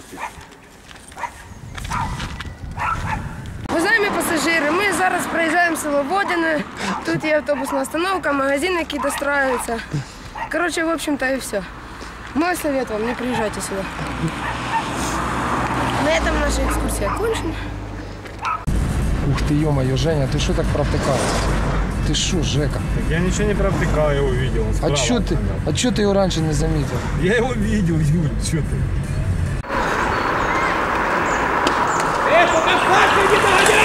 тисяч. Уважаемые пассажиры, мы сейчас проезжаем село Водино. Тут есть автобусная остановка, магазин, який достраивается. Короче, в общем-то и все. Мой совет вам, не приезжайте сюда. На этом наша экскурсия окончена. Ух ты, ё-моё, Женя, ты что так протыкал? Ты что, Жека? Я ничего не протыкал, я его видел. А что ты, а ты его раньше не заметил? Я его видел, Юль, что ты? É Afastem guitarra de